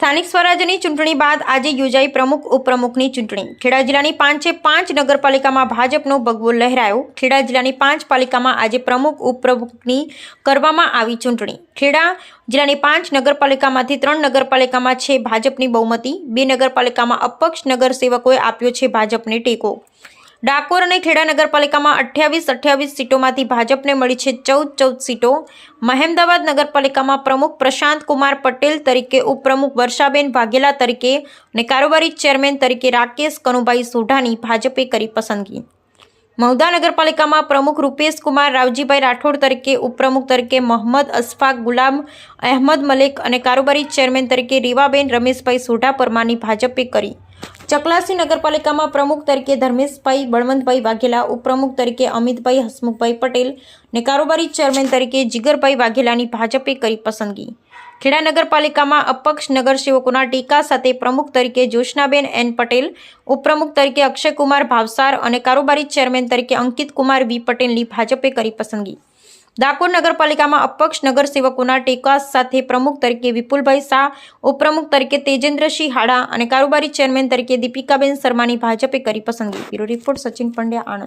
સ્થાનિક સ્વરાજ્યની ચૂંટણી બાદ આજે યોજાઈ પ્રમુખ, ઉપપ્રમુખની ચૂંટણી. ખેડા જિલ્લાની પાંચે પાંચ નગરપાલિકામાં ભાજપનો ભગવો લહેરાયો. ખેડા જિલ્લાની પાંચ પાલિકામાં આજે પ્રમુખ, ઉપપ્રમુખની કરવામાં આવી ચૂંટણી. ખેડા જિલ્લાની પાંચ નગરપાલિકામાંથી ત્રણ નગરપાલિકામાં છે ભાજપની બહુમતી. બે નગરપાલિકામાં અપક્ષ નગરસેવકોએ આપ્યો છે ભાજપને ટેકો. ડાકોર અને ખેડા નગરપાલિકામાં અઠ્યાવીસ અઠ્યાવીસ સીટોમાંથી ભાજપને મળી છે ચૌદ ચૌદ સીટો. મહેમદાવાદ નગરપાલિકામાં પ્રમુખ પ્રશાંત કુમાર પટેલ તરીકે, ઉપપ્રમુખ વર્ષાબેન વાઘેલા તરીકે અને કારોબારી ચેરમેન તરીકે રાકેશ કનુભાઈ સોઢાની ભાજપે કરી પસંદગી. મહુધા નગરપાલિકામાં પ્રમુખ રૂપેશ કુમાર, રાવજીભાઈ રાઠોડ તરીકે, ઉપપ્રમુખ તરીકે મોહમ્મદ અશફાક ગુલામ, અહેમદ મલેક અને કારોબારી ચેરમેન તરીકે રીવાબેન રમેશભાઈ સોઢા પરમાની ભાજપે કરી. ચકલાસી નગરપાલિકામાં પ્રમુખ તરીકે ધર્મેશભાઈ બળવંતભાઈ વાઘેલા, ઉપપ્રમુખ તરીકે અમિતભાઈ હસમુખભાઈ પટેલ ને કારોબારી ચેરમેન તરીકે જીગરભાઈ વાઘેલાની ભાજપે કરી પસંદગી. ખેડા નગરપાલિકામાં અપક્ષ નગરસેવકોના ટીકા સાથે પ્રમુખ તરીકે જોશનાબેન એન પટેલ, ઉપપ્રમુખ તરીકે અક્ષયકુમાર ભાવસાર અને કારોબારી ચેરમેન તરીકે અંકિત કુમાર વી પટેલની ભાજપે કરી પસંદગી. ડાકોર નગરપાલિકામાં અપક્ષ નગરસેવકોના ટેકા સાથે પ્રમુખ તરીકે વિપુલભાઈ શાહ, ઉપપ્રમુખ તરીકે તેજેન્દ્રસિંહ હાડા અને કારોબારી ચેરમેન તરીકે દીપિકાબેન શર્માની ભાજપે કરી પસંદગી. Bureau report Sachin Pandya, Anand.